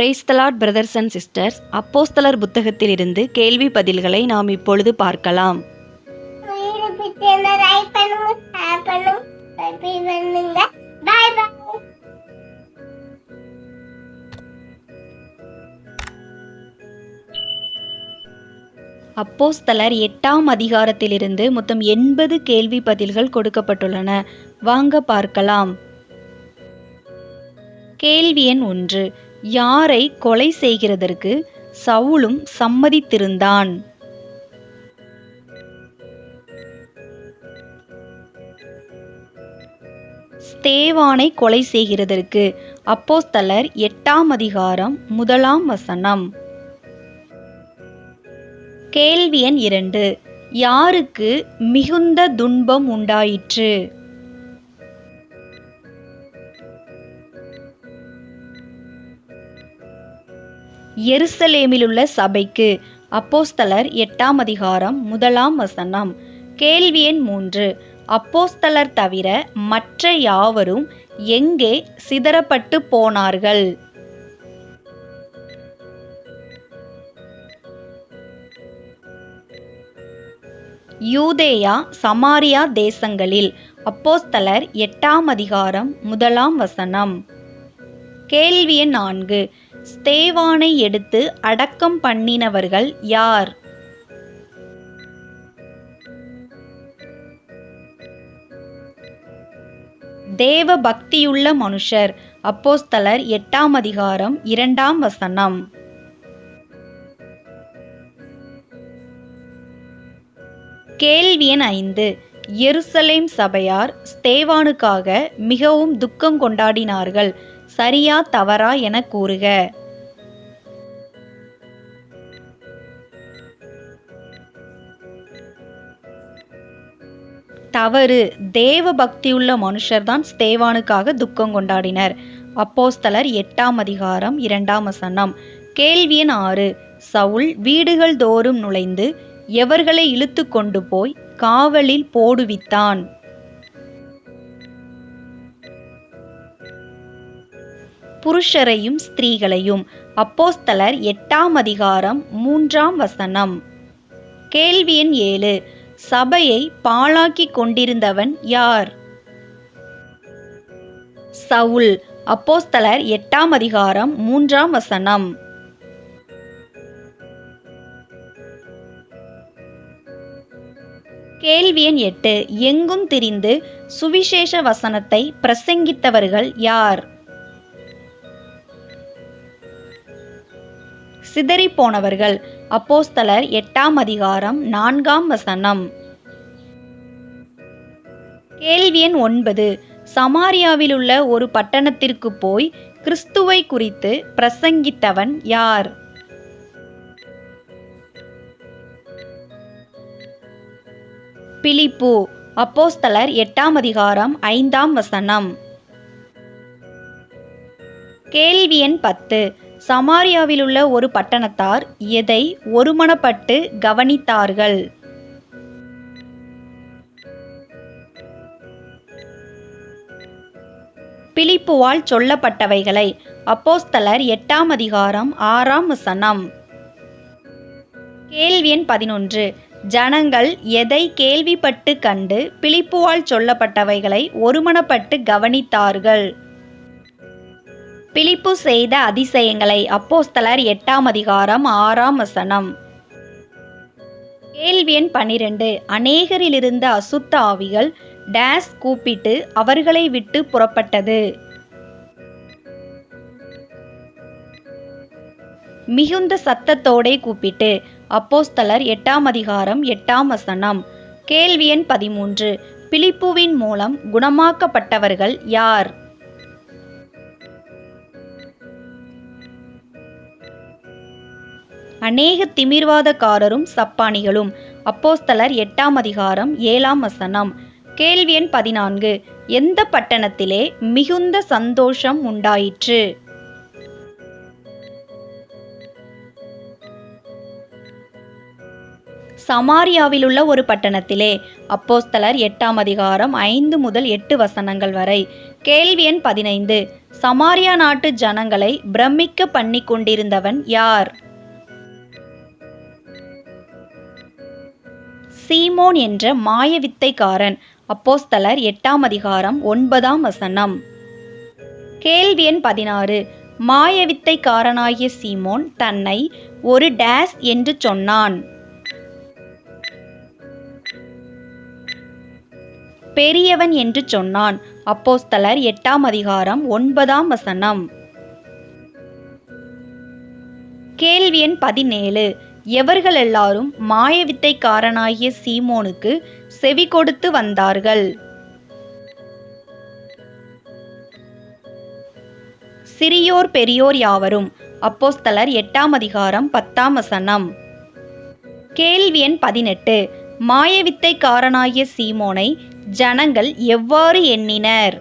Praise the Lord brothers and sisters அப்போஸ்தலர் புத்தகத்திலிருந்து கேள்வி பதில்களை நாம் இப்பொழுது பார்க்கலாம். அப்போஸ்தலர் எட்டாம் அதிகாரத்திலிருந்து மொத்தம் எண்பது கேள்வி பதில்கள் கொடுக்கப்பட்டுள்ளன. வாங்க பார்க்கலாம். கேள்வி எண் ஒன்று. யாரை கொலை செய்கிறதற்கு சவுலும் சம்மதித்திருந்தான். ஸ்தேவானை கொலை செய்கிறதற்கு அப்போஸ்தலர் எட்டாம் அதிகாரம் முதலாம் வசனம். கேள்வி எண் இரண்டு. யாருக்கு மிகுந்த துன்பம் உண்டாயிற்று? எருசலேமிலுள்ள சபைக்கு. அப்போஸ்தலர் எட்டாம் அதிகாரம் முதலாம் வசனம். கேள்வி எண் மூன்று. அப்போஸ்தலர் தவிர மற்ற யாவரும் எங்கே சிதறப்பட்டு போனார்கள்? யூதேயா சமாரியா தேசங்களில் அப்போஸ்தலர் எட்டாம் அதிகாரம் முதலாம் வசனம். கேள்வி எண் நான்கு. ஸ்தேவானை எடுத்து அடக்கம் பண்ணினவர்கள் யார்? தேவ பக்தியுள்ள மனுஷர். அப்போஸ்தலர் எட்டாம் அதிகாரம் இரண்டாம் வசனம். கேள்வி எண் ஐந்து. எருசலேம் சபையார் ஸ்தேவானுக்காக மிகவும் துக்கம் கொண்டாடினார்கள். சரியா தவறா என கூறுக. தவறு. தேவ பக்தியுள்ள மனுஷர்தான் ஸ்தேவானுக்காக துக்கம் கொண்டாடினர். அப்போஸ்தலர் எட்டாம் அதிகாரம் இரண்டாம் வசனம். கேள்வி எண் ஆறு. சவுல் வீடுகள் தோறும் நுழைந்து எவர்களை இழுத்து கொண்டு போய் காவலில் போடுவித்தான். புருஷரையும் ஸ்திரீகளையும். அப்போஸ்தலர் எட்டாம் அதிகாரம் மூன்றாம் வசனம். கேள்வி எண் ஏழு. சபையை பாழாக்கி கொண்டிருந்தவன் யார்? சவுல். அப்போஸ்தலர் எட்டாம் அதிகாரம் மூன்றாம் வசனம். கேள்வி எண் எட்டு. எங்கும் திரிந்து சுவிசேஷ வசனத்தை பிரசங்கித்தவர்கள் யார்? சிதறிப்போனவர்கள். அப்போஸ்தலர் எட்டாம் அதிகாரம் நான்காம் வசனம். கேள்வி எண் ஒன்பது. சமாரியாவிலுள்ள ஒரு பட்டணத்திற்கு போய் கிறிஸ்துவை குறித்து பிரசங்கித்தவன் யார்? பிலிப்பு. அப்போஸ்தலர் எட்டாம் அதிகாரம் ஐந்தாம் வசனம். கேள்வி எண் பத்து. சமாரியாவிலுள்ள ஒரு பட்டணத்தார் எதை ஒருமனப்பட்டு கவனித்தார்கள்? பிலிப்புவால் சொல்லப்பட்டவைகளை அப்போஸ்தலர் எட்டாம் அதிகாரம் ஆறாம் சனம் கேள்வி எண் பதினொன்று. ஜனங்கள் எதை கேள்விப்பட்டு கண்டு பிலிப்புவால் சொல்லப்பட்டவைகளை ஒருமனப்பட்டு கவனித்தார்கள்? பிலிப்பு செய்த அதிசயங்களை அப்போஸ்தலர் எட்டாம் அதிகாரம் ஆறாம் வசனம். கேள்வி எண் பன்னிரண்டு அநேகரிலிருந்த அசுத்த ஆவிகள் டேஸ் கூப்பிட்டு அவர்களை விட்டு புறப்பட்டது. மிகுந்த சத்தத்தோடே கூப்பிட்டு அப்போஸ்தலர் எட்டாம் அதிகாரம் எட்டாம் வசனம். கேள்வி எண் பதிமூன்று. பிலிப்புவின் மூலம் குணமாக்கப்பட்டவர்கள் யார்? அநேக திமிர்வாதக்காரரும் சப்பானிகளும். அப்போஸ்தலர் எட்டாம் அதிகாரம் ஏழாம் வசனம். கேள்வி எண் பதினான்கு. எந்த பட்டணத்திலே மிகுந்த சந்தோஷம் உண்டாயிற்று? சமாரியாவிலுள்ள ஒரு பட்டணத்திலே. அப்போஸ்தலர் எட்டாம் அதிகாரம் ஐந்து முதல் எட்டு வசனங்கள் வரை. கேள்வி எண் பதினைந்து. சமாரியா நாட்டு ஜனங்களை பிரமிக்க பண்ணி கொண்டிருந்தவன் யார்? சீமோன் என்ற மாயவித்தைக்காரன். அப்போஸ்தலர் எட்டாம் அதிகாரம் ஒன்பதாம் வசனம். கேள்வி எண் பதினாறு. மாயவித்தைக்காரனாகிய சீமோன் தன்னை ஒரு டேஸ் என்று சொன்னான். பெரியவன் என்று சொன்னான். அப்போஸ்தலர் எட்டாம் அதிகாரம் ஒன்பதாம் வசனம். கேள்வி எண் பதினேழு. எவர்கள் எல்லாரும் மாயவித்தைக்காரனாகிய சீமோனுக்கு செவி கொடுத்து வந்தார்கள்? சிறியோர் பெரியோர் யாவரும் அப்போஸ்தலர் எட்டாம் அதிகாரம் பத்தாம் வசனம். கேள்வி எண் பதினெட்டு மாயவித்தைக்காரனாகிய சீமோனை ஜனங்கள் எவ்வாறு எண்ணினர்?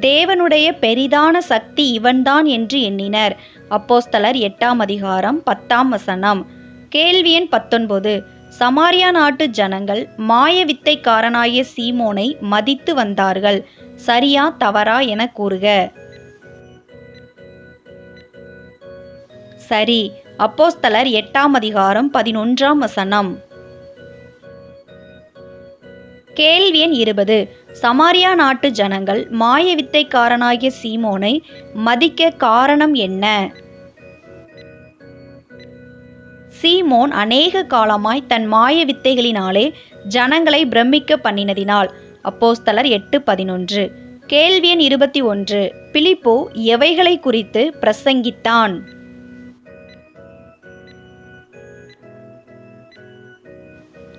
தேவனுடைய பெரிதான சக்தி இவன்தான் என்று எண்ணினர். அப்போஸ்தலர் எட்டாம் அதிகாரம் பத்தாம் வசனம். கேள்வி எண் பத்தொன்பது. சமாரியா நாட்டு ஜனங்கள் மாய மாயவித்தைக்காரனாகிய சீமோனை மதித்து வந்தார்கள். சரியா தவறா என கூறுக. சரி அப்போஸ்தலர் எட்டாம் அதிகாரம் பதினொன்றாம் வசனம். கேள்வி எண் இருபது. சமாரியா நாட்டு ஜனங்கள் மாயவித்தைக்காரனாகிய சீமோனை மதிக்க காரணம் என்ன? சீமோன் அநேக காலமாய் தன் மாய வித்தைகளினாலே ஜனங்களை பிரமிக்க பண்ணினதினால். அப்போஸ்தலர் எட்டு பதினொன்று. கேள்வி எண் இருபத்தி ஒன்று. பிலிப்போ எவைகளை குறித்து பிரசங்கித்தான்?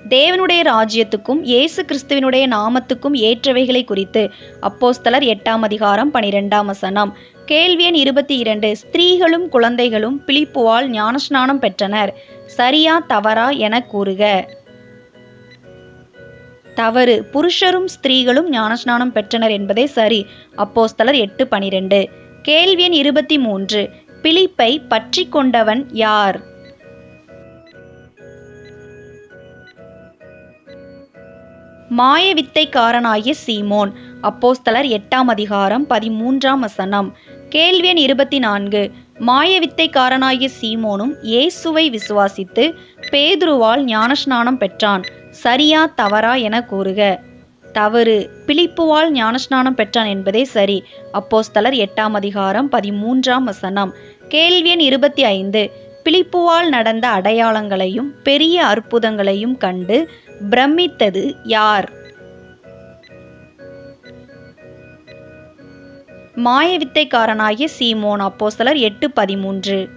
தேவனுடைய ராஜ்யத்துக்கும் இயேசு கிறிஸ்துவினுடைய நாமத்துக்கும் ஏற்றவைகளை குறித்து அப்போஸ்தலர் எட்டாம் அதிகாரம் பனிரெண்டாம் வசனம். கேள்வி எண் இருபத்தி இரண்டு. ஸ்திரீகளும் குழந்தைகளும் பிலிப்புவால் ஞானஸ்நானம் பெற்றனர். சரியா தவறா என கூறுக. தவறு. புருஷரும் ஸ்திரீகளும் ஞானஸ்நானம் பெற்றனர் என்பதே சரி. அப்போஸ்தலர் எட்டு பனிரெண்டு. கேள்வி எண் இருபத்தி மூன்று. பிலிப்பை பற்றி கொண்டவன் யார்? மாயவித்தைக்காரனாகிய சீமோன். அப்போஸ்தலர் எட்டாம் அதிகாரம் பதிமூன்றாம் வசனம். கேள்வி எண் இருபத்தி நான்கு மாயவித்தைக்காரனாகிய சீமோனும் இயேசுவை விசுவாசித்து பேதுருவால் ஞானஸ்நானம் பெற்றான். சரியா தவறா என கூறுக. தவறு. பிலிப்புவால் ஞானஸ்நானம் பெற்றான் என்பதே சரி. அப்போஸ்தலர் எட்டாம் அதிகாரம் பதிமூன்றாம் வசனம். கேள்வி எண் இருபத்தி ஐந்து. பிலிப்புவால் நடந்த அடையாளங்களையும் பெரிய அற்புதங்களையும் கண்டு பிரமித்தது யார்? மாயவித்தைக்காரனாகிய சீமோன் அப்போஸ்தலர் எட்டு பதிமூன்று.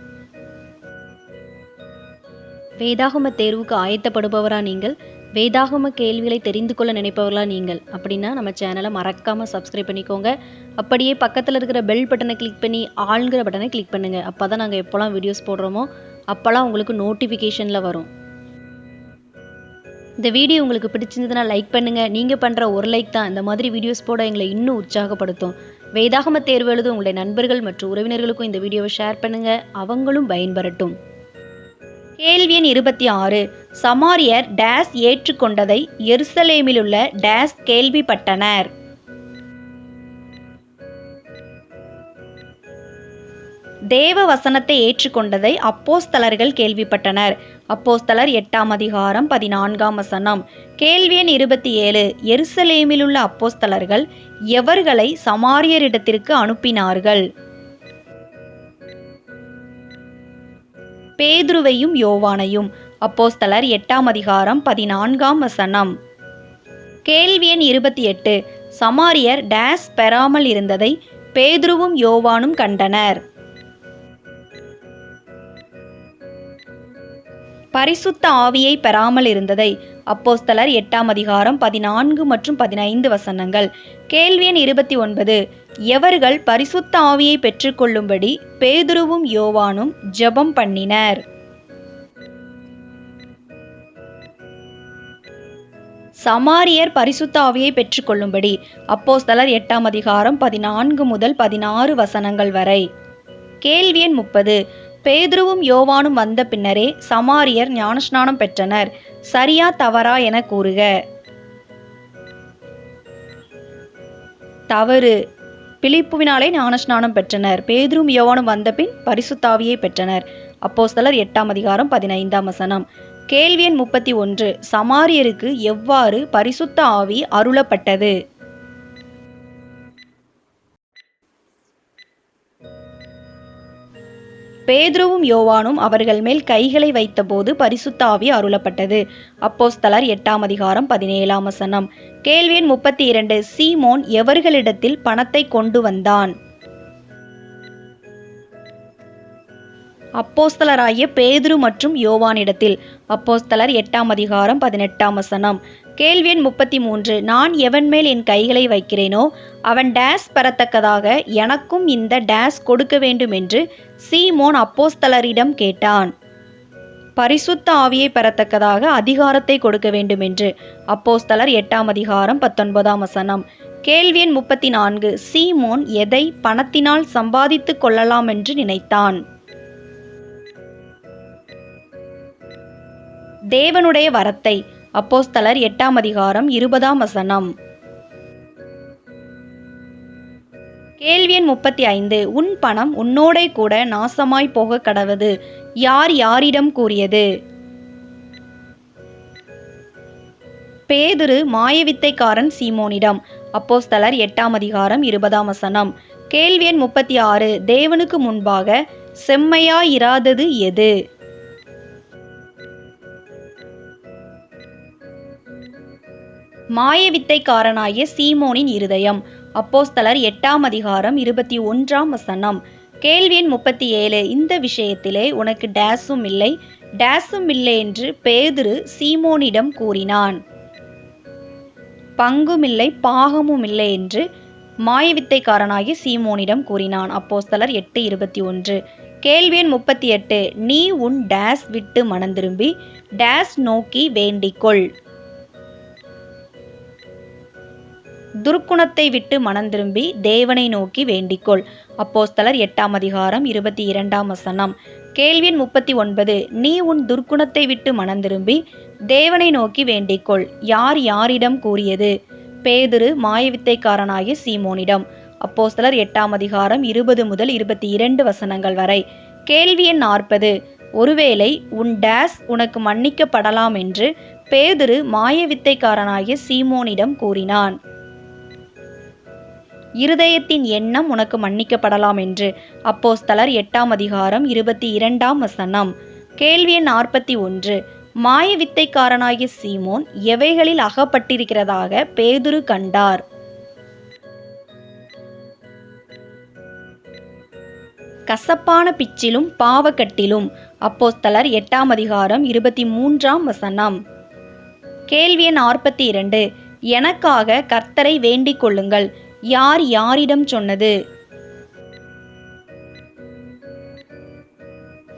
வேதாகம தேர்வுக்கு ஆயத்தப்படுபவரா நீங்கள்? வேதாகம கேள்விகளை தெரிந்து கொள்ள நினைப்பவர்களா நீங்கள்? அப்படின்னா நம்ம சேனலை மறக்காம சப்ஸ்கிரைப் பண்ணிக்கோங்க. அப்படியே பக்கத்தில் இருக்கிற பெல் பட்டனை கிளிக் பண்ணி ஆளுங்கிற பட்டனை கிளிக் பண்ணுங்க. அப்பதான் நாங்கள் எப்போல்லாம் வீடியோஸ் போடுறோமோ அப்போல்லாம் உங்களுக்கு நோட்டிஃபிகேஷனில் வரும். இந்த வீடியோ உங்களுக்கு பிடிச்சிருந்ததுன்னா லைக் பண்ணுங்கள் நீங்கள் பண்ணுற ஒரு லைக் தான் இந்த மாதிரி வீடியோஸ் போட எங்களை இன்னும் உற்சாகப்படுத்தும். வேதாகம தேர்வு எழுது உங்களுடைய நண்பர்கள் மற்றும் உறவினர்களுக்கும் இந்த வீடியோவை ஷேர் பண்ணுங்கள் அவங்களும் பயன்பெறட்டும். கேள்வி எண் இருபத்தி ஆறு. சமாரியர் டேஸ் ஏற்றுக்கொண்டதை எருசலேமிலுள்ள டேஸ் கேள்விப்பட்டனர். தேவ வசனத்தை ஏற்றுக்கொண்டதை அப்போஸ்தலர்கள் கேள்விப்பட்டனர். அப்போஸ்தலர் எட்டாம் அதிகாரம் பதினான்காம் வசனம். கேள்வி எண் இருபத்தி ஏழு. எருசலேமிலுள்ள அப்போஸ்தலர்கள் எவர்களை சமாரியரிடத்திற்கு அனுப்பினார்கள்? பேதுருவையும் யோவானையும். அப்போஸ்தலர் எட்டாம் அதிகாரம் பதினான்காம் வசனம். கேள்வி எண் இருபத்தி எட்டு. சமாரியர் டேஸ் பெறாமல் இருந்ததை பேதுருவும் யோவானும் கண்டனர். பரிசுத்த ஆவியை பெறாமல் இருந்ததை அப்போஸ்தலர் எட்டாம் அதிகாரம் பதினான்கு மற்றும் பதினைந்து வசனங்கள். கேள்வியன் இருபத்தி ஒன்பது. எவர்கள் பரிசுத்த ஆவியை பெற்றுக்கொள்ளும்படி பேதுருவும் யோவானும் ஜெபம் பண்ணினர். சமாரியர் பரிசுத்த ஆவியை பெற்றுக்கொள்ளும்படி அப்போஸ்தலர் எட்டாம் அதிகாரம் பதினான்கு முதல் பதினாறு வசனங்கள் வரை. கேள்வியன் முப்பது. பேதுருவும் யோவானும் வந்த பின்னரே சமாரியர் ஞானஸ்நானம் பெற்றனர். சரியா தவறா என கூறுக. தவறு. பிலிப்புவினாலே ஞானஸ்நானம் பெற்றனர். பேதுரும் யோவானும் வந்தபின் பரிசுத்தாவியை பெற்றனர். அப்போஸ்தலர் எட்டாம் அதிகாரம் பதினைந்தாம் வசனம். கேள்வி எண் முப்பத்தி ஒன்று. சமாரியருக்கு எவ்வாறு பரிசுத்த ஆவி அருளப்பட்டது? பேதுருவும் யோவானும் அவர்கள் மேல் கைகளை வைத்தபோது பரிசுத்தாவி அருளப்பட்டது. அப்போஸ்தலர் எட்டாம் அதிகாரம் பதினேழாம் வசனம். கேள்வியின் முப்பத்தி இரண்டு சீமோன் எவர்களிடத்தில் பணத்தை கொண்டு வந்தான்? அப்போஸ்தலராகிய பேதுரு மற்றும் யோவானிடத்தில். அப்போஸ்தலர் எட்டாம் அதிகாரம் பதினெட்டாம் வசனம். கேள்வி எண் முப்பத்தி மூன்று நான் எவன் மேல் என் கைகளை வைக்கிறேனோ அவன் டேஸ் பெறத்தக்கதாக எனக்கும் இந்த டேஸ் கொடுக்க வேண்டும் என்று சீமோன் அப்போஸ்தலரிடம் கேட்டான். பரிசுத்த ஆவியை பெறத்தக்கதாக அதிகாரத்தை கொடுக்க வேண்டும் என்று. அப்போஸ்தலர் எட்டாம் அதிகாரம் பத்தொன்பதாம் வசனம். கேள்வி எண் முப்பத்தி நான்கு சீமோன் எதை பணத்தினால் சம்பாதித்துக் கொள்ளலாம் என்று நினைத்தான். தேவனுடைய வரத்தை. அப்போஸ்தலர் எட்டாம் அதிகாரம் இருபதாம் வசனம். கேள்வி எண் முப்பத்தி ஐந்து உன் பணம் உன்னோடே கூட நாசமாய் போக கடவது. யார் யாரிடம் கூறியது? பேதுரு மாயவித்தைக்காரன் சீமோனிடம். அப்போஸ்தலர் எட்டாம் அதிகாரம் இருபதாம் வசனம். கேள்வி எண் முப்பத்தி ஆறு. தேவனுக்கு முன்பாக செம்மையாயிராதது எது? மாயவித்தைக்காரனாகிய சீமோனின் இருதயம். அப்போஸ்தலர் எட்டாம் அதிகாரம் இருபத்தி ஒன்றாம் வசனம். கேள்வி எண் முப்பத்தி ஏழு. இந்த விஷயத்திலே உனக்கு டேஸும் இல்லை. டேஸும் இல்லை என்று பேதுரு சீமோனிடம் கூறினான். பங்குமில்லை பாகமும் இல்லை என்று மாயவித்தைக்காரனாகிய சீமோனிடம் கூறினான். அப்போஸ்தலர் எட்டு இருபத்தி ஒன்று. கேள்வி எண் முப்பத்தி எட்டு. நீ உன் டேஸ் விட்டு மனந்திரும்பி டேஸ் நோக்கி வேண்டிக்கொள். துர்க்குணத்தை விட்டு மனந்திரும்பி தேவனை நோக்கி வேண்டிக்கொள். அப்போஸ்தலர் எட்டாம் அதிகாரம் இருபத்தி இரண்டாம் வசனம். கேள்வியின் முப்பத்தி ஒன்பது நீ உன் துர்க்குணத்தை விட்டு மனந்திரும்பி தேவனை நோக்கி வேண்டிக்கொள். யார் யாரிடம் கூறியது? பேதுரு மாயவித்தைக்காரனாகிய சீமோனிடம். அப்போஸ்தலர் எட்டாம் அதிகாரம் இருபது முதல் இருபத்தி இரண்டு வசனங்கள் வரை. கேள்வி எண் நாற்பது ஒருவேளை உன் டேஸ் உனக்கு மன்னிக்கப்படலாம் என்று பேதுரு மாயவித்தைக்காரனாகிய சீமோனிடம் கூறினான். இருதயத்தின் எண்ணம் உனக்கு மன்னிக்கப்படலாம் என்று. அப்போஸ்தலர் எட்டாம் அதிகாரம் இருபத்தி இரண்டாம் வசனம். கேள்வி எண் நாற்பத்தி ஒன்று. மாயவித்தைக்காரனாகிய சீமோன் எவைகளில் அகப்பட்டிருக்கிறதாக பேதுரு கண்டார். கசப்பான பிச்சிலும் பாவக்கட்டிலும். அப்போஸ்தலர் எட்டாம் அதிகாரம் இருபத்தி மூன்றாம் வசனம். கேள்வி எண் நாற்பத்தி இரண்டு. எனக்காக கர்த்தரை வேண்டிக் கொள்ளுங்கள். யார் யாரிடம் சொன்னது?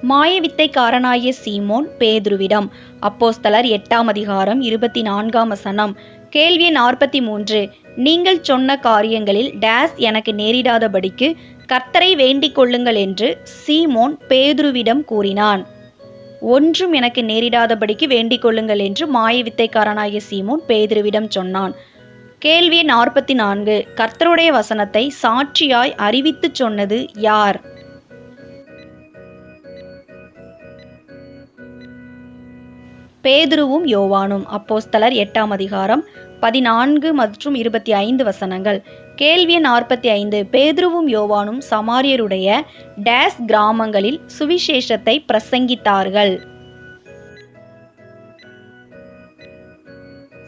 மாயவித்தைக்காரனாய சீமோன் பேதுருவிடம். அப்போஸ்தலர் எட்டாம் அதிகாரம் இருபத்தி நான்காம் வசனம். கேள்வி நாற்பத்தி மூன்று நீங்கள் சொன்ன காரியங்களில் டேஸ் எனக்கு நேரிடாதபடிக்கு கர்த்தரை வேண்டிக் கொள்ளுங்கள் என்று சீமோன் பேதுருவிடம் கூறினான். ஒன்றும் எனக்கு நேரிடாதபடிக்கு வேண்டிக் கொள்ளுங்கள் என்று மாயவித்தைக்காரனாகிய சீமோன் பேதுருவிடம் சொன்னான். கேள்வி நாற்பத்தி நான்கு கர்த்தருடைய வசனத்தை சாட்சியாய் அறிவித்துச் சொன்னது யார்? பேதுருவும் யோவானும். அப்போஸ்தலர் எட்டாம் அதிகாரம் பதினான்கு மற்றும் இருபத்தி ஐந்து வசனங்கள். கேள்வி நாற்பத்தி ஐந்து. பேதுருவும் யோவானும் சமாரியருடைய டேஸ் கிராமங்களில் சுவிசேஷத்தை பிரசங்கித்தார்கள்.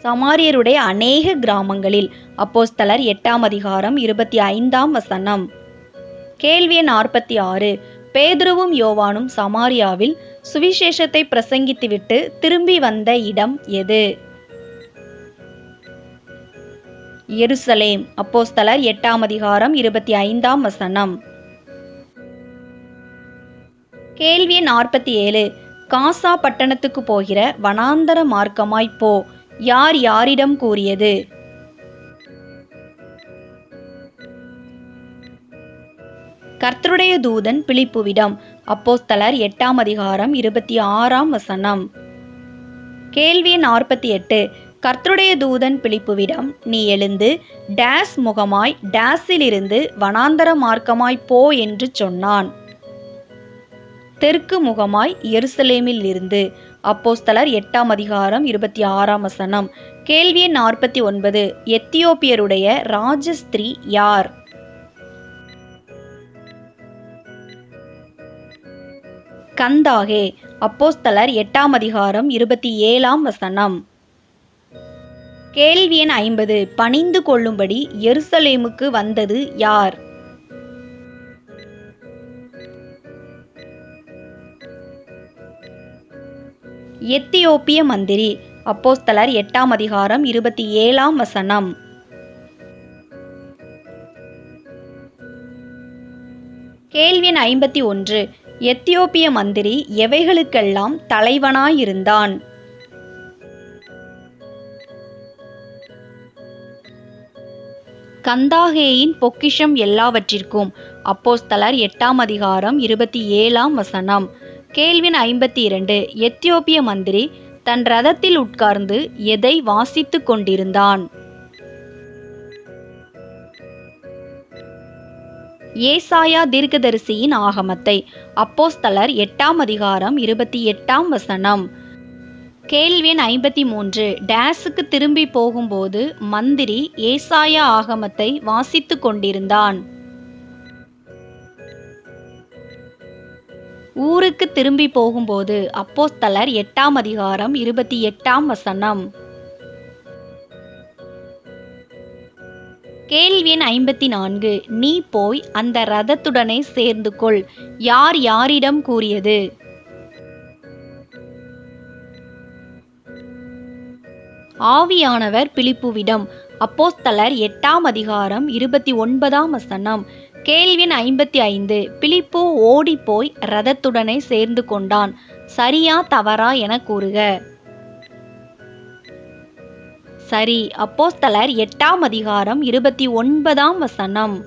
சமாரியருடைய அநேக கிராமங்களில். அப்போஸ்தலர் எட்டாம் அதிகாரம் இருபத்தி ஐந்தாம் வசனம். கேள்வி நாற்பத்தி ஆறு. பேதுருவும் யோவானும் சமாரியாவில் சுவிசேஷத்தை பிரசங்கித்துவிட்டு திரும்பி வந்த இடம் எது? எருசலேம். அப்போஸ்தலர் எட்டாம் அதிகாரம் இருபத்தி ஐந்தாம் வசனம். கேள்வி நாற்பத்தி ஏழு. காசா பட்டணத்துக்கு போகிற வனாந்தர மார்க்கமாய் போ. யார் யாரிடம் கூறியது? கர்த்தருடைய தூதன் பிலிப்புவிடம் அப்போஸ்தலர் எட்டாம் அதிகாரம் இருபத்தி ஆறாம் வசனம். கேள்வி நாற்பத்தி எட்டு கர்த்தருடைய தூதன் பிலிப்புவிடம் நீ எழுந்து டேஸ் முகமாய் டேஸிலிருந்து வனாந்தர மார்க்கமாய் போ என்று சொன்னான். தெற்கு முகமாய் எருசலேமில் இருந்து அப்போஸ்தலர் எட்டாம் அதிகாரம் இருபத்தி ஆறாம் வசனம். கேள்வி எண் நாற்பத்தி ஒன்பது. எத்தியோப்பியருடைய ராஜஸ்திரீ யார்? கந்தாகே அப்போஸ்தலர் எட்டாம் அதிகாரம் இருபத்தி ஏழாம் வசனம். கேள்வி எண் ஐம்பது. பணிந்து கொள்ளும்படி எருசலேமுக்கு வந்தது யார்? எத்தியோப்பிய மந்திரி அப்போஸ்தலர் எட்டாம் அதிகாரம் இருபத்தி ஏழாம் வசனம். கேள்வி எண் ஐம்பத்தி ஒன்று எத்தியோப்பிய மந்திரி எவைகளுக்கெல்லாம் தலைவனாயிருந்தான்? கந்தாகேயின் பொக்கிஷம் எல்லாவற்றிற்கும் அப்போஸ்தலர் எட்டாம் அதிகாரம் இருபத்தி ஏழாம் வசனம். கேள்வின் ஐம்பத்தி இரண்டு எத்தியோப்பிய மந்திரி தன் ரதத்தில் உட்கார்ந்து எதை வாசித்துக் கொண்டிருந்தான்? ஏசாயா தீர்க்கதரிசியின் ஆகமத்தை அப்போஸ்தலர் எட்டாம் அதிகாரம் இருபத்தி எட்டாம் வசனம். கேள்வின் ஐம்பத்தி மூன்று டேஸுக்கு திரும்பி போகும்போது மந்திரி ஏசாயா ஆகமத்தை வாசித்துக் கொண்டிருந்தான். ஊருக்கு திரும்பி போகும்போது அப்போஸ்தலர் எட்டாம் அதிகாரம் இருபத்தி எட்டாம் வசனம். கேள்வி எண் ஐம்பத்தி நான்கு. நீ போய் அந்த ரதத்துடனே சேர்ந்து கொள் யார் யாரிடம் கூறியது? ஆவியானவர் பிலிப்புவிடம் அப்போஸ்தலர் எட்டாம் அதிகாரம் இருபத்தி ஒன்பதாம் வசனம். கேள்வி எண் ஐம்பத்தி ஐந்து. பிலிப்பு ஓடிப்போய் ரதத்துடனே சேர்ந்து கொண்டான். சரியா தவறா என கூறுக. சரி அப்போஸ்தலர் எட்டாம் அதிகாரம் இருபத்தி ஒன்பதாம் வசனம்.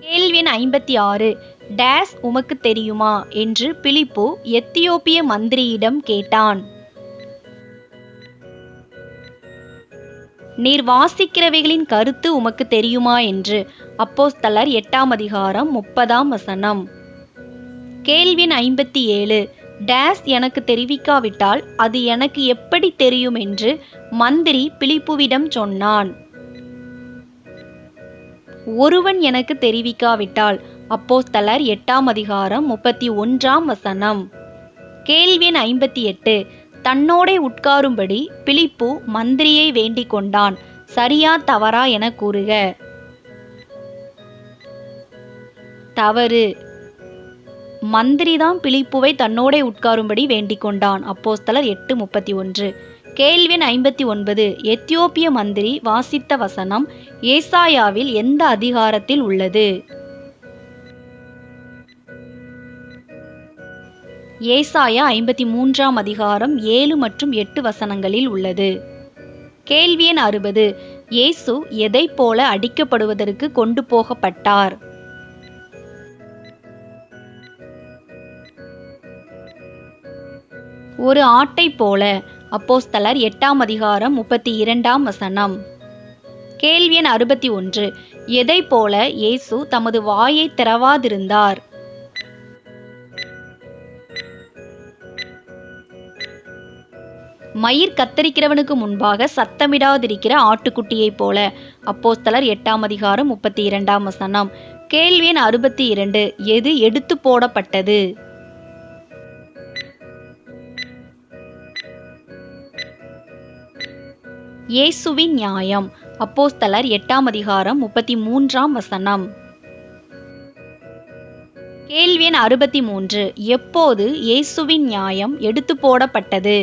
கேள்வி எண் ஐம்பத்தி ஆறு டேஸ் உமக்கு தெரியுமா? என்று பிலிப்பு எத்தியோப்பிய மந்திரியிடம் கேட்டான். நீர் வாசிக்கிறவைகளின் கருத்து உமக்கு தெரியுமா என்று அப்போஸ்தலர் எட்டாம் அதிகாரம் முப்பதாம் வசனம். கேள்வின் ஐம்பத்தி ஏழு டேஸ் எனக்கு தெரிவிக்காவிட்டால் அது எனக்கு எப்படி தெரியும் என்று மந்திரி பிலிப்புவிடம் சொன்னான். ஒருவன் எனக்கு தெரிவிக்காவிட்டால் அப்போஸ்தலர் எட்டாம் அதிகாரம் முப்பத்தி ஒன்றாம் வசனம். கேள்வி ஐம்பத்தி எட்டு தன்னோடே உட்காரும்படி பிலிப்பு மந்திரியை வேண்டிக் கொண்டான். சரியா தவறா என கூறுக. தவறு. மந்திரிதான் பிலிப்புவை தன்னோடே உட்காரும்படி வேண்டிக் கொண்டான். அப்போஸ்தலர் எட்டு முப்பத்தி ஒன்று. கேள்வின் ஐம்பத்தி ஒன்பது. எத்தியோப்பிய மந்திரி வாசித்த வசனம் ஏசாயாவில் எந்த அதிகாரத்தில் உள்ளது? ஏசாயா ஐம்பத்தி மூன்றாம் அதிகாரம் ஏழு மற்றும் எட்டு வசனங்களில் உள்ளது. கேள்வி எண் அறுபது. இயேசு எதைப் போல அடிக்கப்படுவதற்கு கொண்டு போகப்பட்டார்? ஒரு ஆட்டைப் போல. அப்போஸ்தலர் எட்டாம் அதிகாரம் முப்பத்தி இரண்டாம் வசனம். கேள்வி எண் அறுபத்தி ஒன்று. எதைப் போல இயேசு தமது வாயை திறவாதிருந்தார்? மயிர் கத்தரிக்கிறவனுக்கு முன்பாக சத்தமிடாதிருக்கிற ஆட்டுக்குட்டியைப் போல. அப்போஸ்தலர் எட்டாம் அதிகாரம் முப்பத்தி இரண்டாம் வசனம். கேள்வி எண் அறுபத்தி இரண்டு எது எடுத்து போடப்பட்டது? இயேசுவின் நியாயம். அப்போஸ்தலர் எட்டாம் அதிகாரம் முப்பத்தி மூன்றாம் வசனம். கேள்வி எண் அறுபத்தி மூன்று எப்போது இயேசுவின் நியாயம் எடுத்து போடப்பட்டது?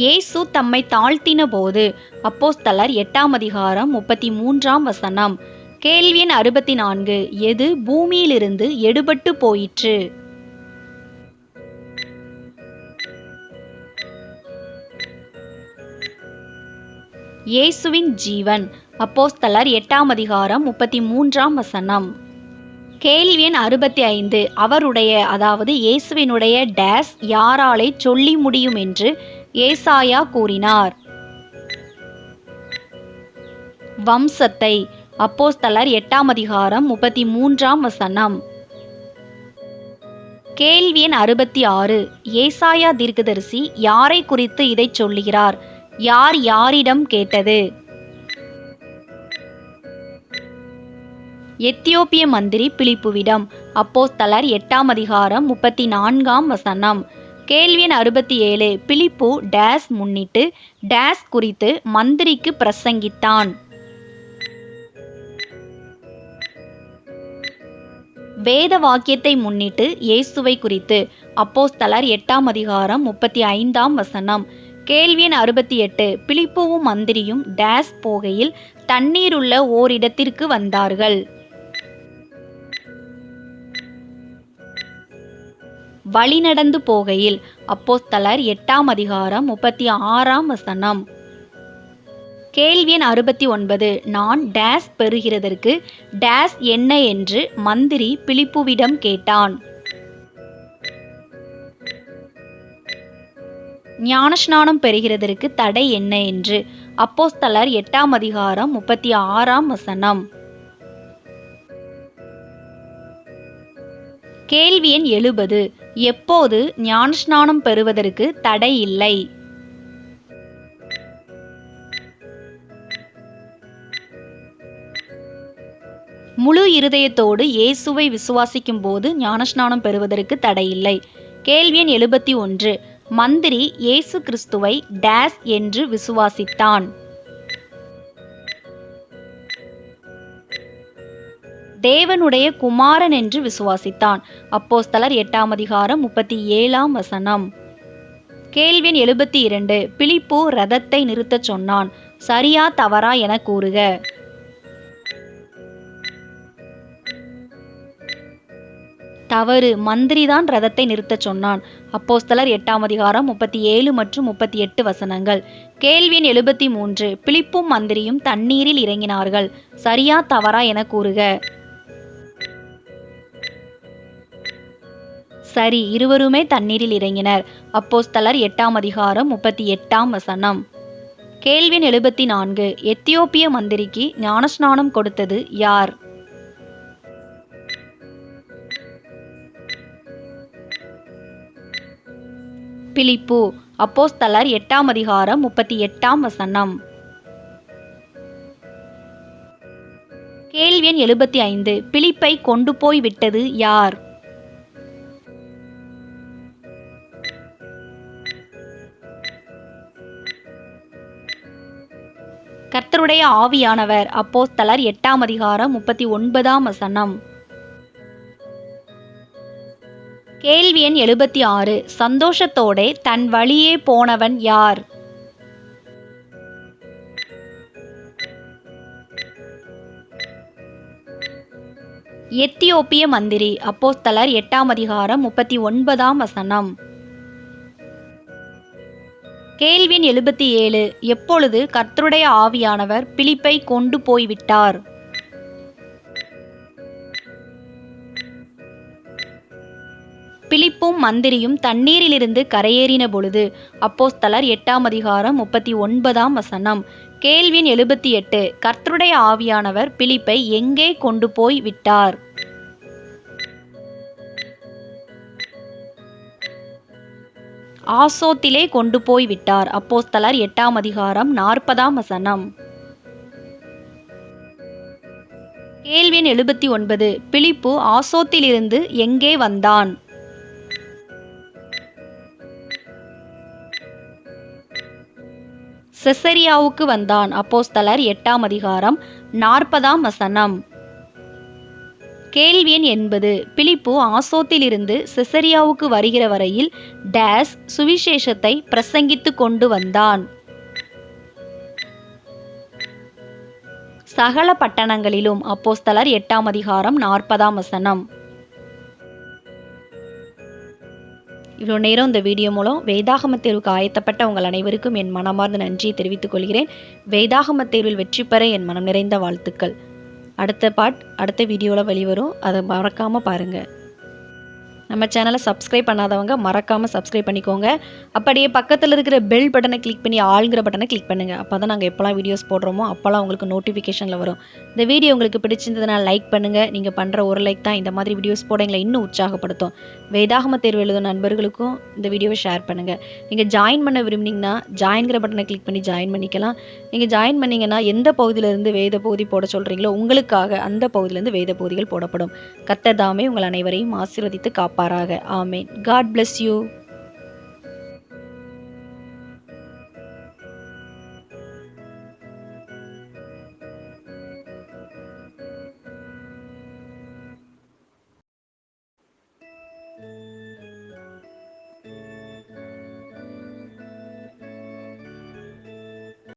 இயேசு தம்மை தாழ்த்தின போது அப்போஸ்தலர் எட்டாம் அதிகாரம் முப்பத்தி மூன்றாம் வசனம். கேள்வியின் அறுபத்தி நான்கு எது பூமியிலிருந்து எடுபட்டு போயிற்று? இயேசுவின் ஜீவன் அப்போஸ்தலர் எட்டாம் அதிகாரம் முப்பத்தி மூன்றாம் வசனம். கேள்வி எண் அறுபத்தி ஐந்து அவருடைய அதாவது இயேசுவினுடைய டேஸ் யாராலே சொல்லி முடியும் என்று ஏசாயா கூறினார். வம்சத்தை அப்போஸ்தலர் எட்டாம் அதிகாரம் முப்பத்தி மூன்றாம் வசனம். கேள்வி எண் அறுபத்தி ஆறு ஏசாயா தீர்க்கதரிசி யாரை குறித்து இதை சொல்லுகிறார்? யார் யாரிடம் கேட்டது? எத்தியோப்பிய மந்திரி பிலிப்புவிடம் அப்போஸ்தலர் எட்டாம் அதிகாரம் முப்பத்தி நான்காம் வசனம். கேள்வி எண் அறுபத்தி ஏழு பிலிப்பு டேஸ் முன்னிட்டு டேஸ் குறித்து மந்திரிக்கு பிரசங்கித்தான். வேத வாக்கியத்தை முன்னிட்டு இயேசுவை குறித்து அப்போஸ்தலர் எட்டாம் அதிகாரம் முப்பத்தி ஐந்தாம் வசனம். கேள்வி எண் அறுபத்தி எட்டு பிலிப்புவும் மந்திரியும் டேஸ் போகையில் தண்ணீருள்ள ஓரிடத்திற்கு வந்தார்கள். வழிநடந்து போகையில் அப்போஸ்தலர் எட்டாம் அதிகாரம் முப்பத்தி ஆறாம் வசனம். கேள்வி எண் அறுபத்தி ஒன்பது நான் டேஸ் பெறுகிறதற்கு டேஸ் என்ன என்று மந்திரி பிலிப்புவிடம் கேட்டான். ஞானஸ்நானம் பெறுகிறதற்கு தடை என்ன என்று அப்போஸ்தலர் எட்டாம் அதிகாரம் முப்பத்தி ஆறாம் வசனம். கேள்வி எண் எழுபது. எப்போது ஞானஸ்நானம் பெறுவதற்கு தடை இல்லை? முழு இருதயத்தோடு இயேசுவை விசுவாசிக்கும் போது ஞானஸ்நானம் பெறுவதற்கு தடையில்லை கேள்வி எண் எழுபத்தி ஒன்று. மந்திரி இயேசு கிறிஸ்துவை டேஸ் என்று விசுவாசித்தான். தேவனுடைய குமாரன் என்று விசுவாசித்தான். அப்போஸ்தலர் எட்டாம் அதிகாரம் முப்பத்தி ஏழாம் வசனம். கேள்வி எண் எழுபத்தி இரண்டு. பிலிப்பு ரதத்தை நிறுத்தச் சொன்னான். சரியா தவறா என கூறுக. தவறு மந்திரிதான் ரதத்தை நிறுத்தச் சொன்னான். அப்போஸ்தலர் எட்டாம் அதிகாரம் முப்பத்தி ஏழு மற்றும் முப்பத்தி எட்டு வசனங்கள். கேள்வி எண் எழுபத்தி மூன்று. பிலிப்பும் மந்திரியும் தண்ணீரில் இறங்கினார்கள். சரியா தவறா என கூறுக. சரி இருவருமே தண்ணீரில் இறங்கினர். அப்போஸ்தலர் எட்டாம் அதிகாரம் முப்பத்தி எட்டாம் வசனம். கேள்வி எழுபத்தி நான்கு. எத்தியோப்பிய மந்திரிக்கு ஞானஸ்நானம் கொடுத்தது யார்? பிலிப்பு. அப்போஸ்தலர் எட்டாம் அதிகாரம் முப்பத்தி எட்டாம் வசனம். கேள்வி எண் எழுபத்தி ஐந்து. பிலிப்பை கொண்டு போய் விட்டது யார்? கர்த்தருடைய ஆவியானவர் அப்போஸ்தலர் எட்டாம் அதிகாரம் முப்பத்தி ஒன்பதாம் வசனம். கேள்வி எண் எழுபத்தி ஆறு சந்தோஷத்தோடே தன் வழியே போனவன் யார்? எத்தியோப்பிய மந்திரி அப்போஸ்தலர் எட்டாம் அதிகாரம் முப்பத்தி ஒன்பதாம் வசனம். கேள்வின் எழுபத்தி ஏழு எப்பொழுது கர்த்தருடைய ஆவியானவர் பிலிப்பை கொண்டு போய்விட்டார்? பிலிப்பும் மந்திரியும் தண்ணீரிலிருந்து கரையேறின பொழுது அப்போஸ்தலர் எட்டாம் அதிகாரம் முப்பத்தி ஒன்பதாம் வசனம் கேள்வின் எழுபத்தி எட்டு கர்த்தருடைய ஆவியானவர் பிலிப்பை எங்கே கொண்டு போய் விட்டார் ஆசோத்திலே கொண்டு போய் விட்டார். அப்போஸ்தலர் எட்டாம் அதிகாரம் நாற்பதாம் வசனம். கேள்வி எண் எழுபத்தி ஒன்பது. பிலிப்பு ஆசோத்திலிருந்து எங்கே வந்தான்? செசரியாவுக்கு வந்தான். அப்போஸ்தலர் எட்டாம் அதிகாரம் நாற்பதாம் வசனம். கேள்வி எண் எண்பது பிலிப்பு ஆசோத்திலிருந்து செசரியாவுக்கு வருகிற வரையில் டேஸ் சுவிசேஷத்தை பிரசங்கித்து கொண்டு வந்தான். சகல பட்டணங்களிலும் அப்போஸ்தலர் எட்டாம் அதிகாரம் நாற்பதாம் வசனம். இவ்வளோ நேரம் இந்த வீடியோ மூலம் வேதாகம தேர்வுக்கு ஆயத்தப்பட்ட உங்கள் அனைவருக்கும் என் மனமார்ந்த நன்றியை தெரிவித்துக் கொள்கிறேன். வேதாகம தேர்வில் வெற்றி பெற என் மனம் நிறைந்த வாழ்த்துக்கள். அடுத்த பார்ட் அடுத்த வீடியோவில் வெளிவரும். அதை மறக்காமல் பாருங்கள் நம்ம சேனலை சப்ஸ்கிரைப் பண்ணாதவங்க மறக்காமல் சப்ஸ்கிரைப் பண்ணிக்கோங்க. அப்படியே பக்கத்தில் இருக்கிற பெல் பட்டனை கிளிக் பண்ணி ஆளுங்கிற பட்டனை கிளிக் பண்ணுங்கள் அப்போ தான் நாங்கள் எப்போல்லாம் வீடியோஸ் போடுறோமோ அப்போல்லாம் உங்களுக்கு நோட்டிஃபிகேஷனில் வரும். இந்த வீடியோ உங்களுக்கு பிடிச்சிருந்ததுனால் லைக் பண்ணுங்கள் நீங்கள் பண்ணுற ஒரு லைக் தான். இந்த மாதிரி வீடியோஸ் போட எங்களை இன்னும் உற்சாகப்படுத்தும். வேதாகம தேர்வு எழுதும் நண்பர்களுக்கும் இந்த வீடியோவை ஷேர் பண்ணுங்கள் நீங்கள் ஜாயின் பண்ண விரும்புனீங்கன்னா ஜாயின்கிற பட்டனை கிளிக் பண்ணி ஜாயின் பண்ணிக்கலாம். நீங்கள் ஜாயின் பண்ணீங்கன்னா எந்த பகுதியிலேருந்து வேத பகுதி போட சொல்கிறீங்களோ உங்களுக்காக அந்த பகுதியிலேருந்து வேத பகுதிகள் போடப்படும். கத்ததாமே தாமே உங்கள் அனைவரையும் ஆசீர்வதித்து காப்பாராக. ஆமேன். God bless you